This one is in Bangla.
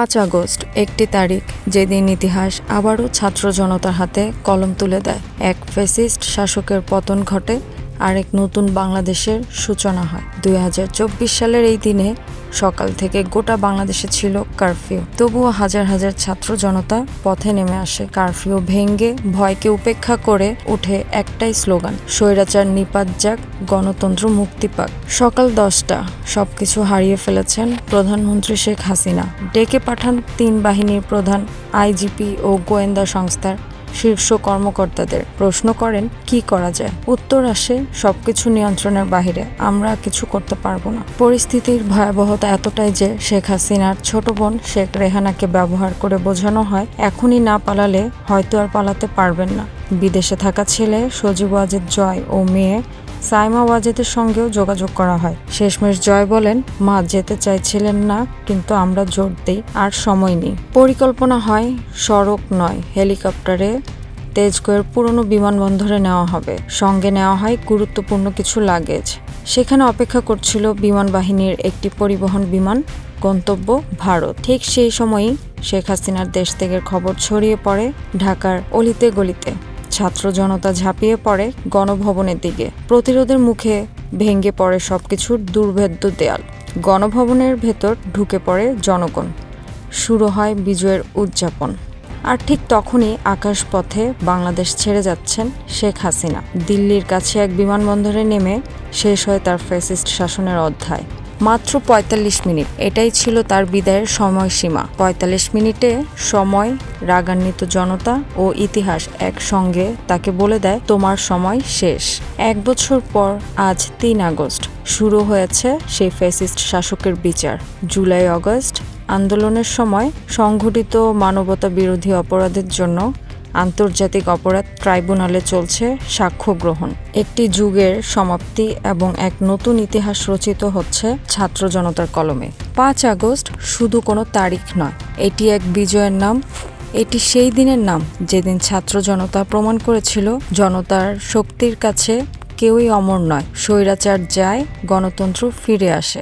পাঁচ আগস্ট, একটি তারিখ, যেদিন ইতিহাস আবারও ছাত্র জনতার হাতে কলম তুলে দেয়। এক ফেসিস্ট শাসকের পতন ঘটে আর এক নতুন বাংলাদেশের সূচনা হয়। দুই হাজার চব্বিশ সালের এই দিনে সকাল থেকে গোটা বাংলাদেশে ছিল কারফিউ। তবুও হাজার হাজার ছাত্র জনতা পথে নেমে আসে। কারফিউ ভেঙ্গে ভয়কে উপেক্ষা করে উঠে একটাই স্লোগান, স্বৈরাচার নিপাত যাক, গণতন্ত্র মুক্তি পাক। সকাল দশটা সবকিছু হারিয়ে ফেলেছেন প্রধানমন্ত্রী শেখ হাসিনা। ডেকে পাঠান তিন বাহিনীর প্রধান, আইজিপি ও গোয়েন্দা সংস্থার শীর্ষ কর্মকর্তাদের প্রশ্ন করেন, কি করা যায়? উত্তর আসে, সবকিছু নিয়ন্ত্রণের বাহিরে, আমরা কিছু করতে পারব না। পরিস্থিতির ভয়াবহতা এতটাই যে শেখ হাসিনার ছোট বোন শেখ রেহানাকে ব্যবহার করে বোঝানো হয়, এখনই না পালালে হয়তো আর পালাতে পারবেন না। বিদেশে থাকা ছেলে সজীব আজের জয় ও মেয়ে সাইমা ওয়াজেদের সঙ্গেও যোগাযোগ করা হয়। শেষমেশ জয় বলেন, মা, যেতে চাইছিলেন না, কিন্তু আমরা জোর দিই, আর সময় নেই। পরিকল্পনা হয়, সড়ক নয়, হেলিকপ্টারে তেজগয়ের পুরনো বিমানবন্দরে নেওয়া হবে। সঙ্গে নেওয়া হয় গুরুত্বপূর্ণ কিছু লাগেজ। সেখানে অপেক্ষা করছিল বিমান বাহিনীর একটি পরিবহন বিমান, গন্তব্য ভারত। ঠিক সেই সময়ই শেখ হাসিনার দেশ থেকে খবর ছড়িয়ে পড়ে ঢাকার অলিতে গলিতে। ছাত্র জনতা ঝাঁপিয়ে পড়ে গণভবনের দিকে। প্রতিরোধের মুখে ভেঙে পড়ে সবকিছুর দুর্ভেদ্য দেয়াল। গণভবনের ভেতর ঢুকে পড়ে জনগণ। শুরু হয় বিজয়ের উদযাপন। আর ঠিক তখনই আকাশপথে বাংলাদেশ ছেড়ে যাচ্ছেন শেখ হাসিনা। দিল্লির কাছে এক বিমানবন্দরে নেমে শেষ হয় তার ফ্যাসিস্ট শাসনের অধ্যায়। মাত্র ৪৫ মিনিট। এটাই ছিল তার বিদায়ের সময়সীমা। ৪৫ মিনিটে সময়, রাগান্বিত জনতা ও ইতিহাস একসঙ্গে তাকে বলে দেয়, তোমার সময় শেষ। এক বছর পর আজ তিন আগস্ট। শুরু হয়েছে সেই ফ্যাসিস্ট শাসকের বিচার। জুলাই, অগস্ট, আন্দোলনের সময় সংঘটিত মানবতা বিরোধী অপরাধের জন্য আন্তর্জাতিক অপরাধ ট্রাইব্যুনালে চলছে সাক্ষ্য গ্রহণ। একটি যুগের সমাপ্তি এবং এক নতুন ইতিহাস রচিত হচ্ছে ছাত্র জনতার কলমে। পাঁচ আগস্ট শুধু কোনো তারিখ নয়, এটি এক বিজয়ের নাম। এটি সেই দিনের নাম যেদিন ছাত্র জনতা প্রমাণ করেছিল জনতার শক্তির কাছে কেউই অমর নয়, স্বৈরাচার যায়, গণতন্ত্র ফিরে আসে।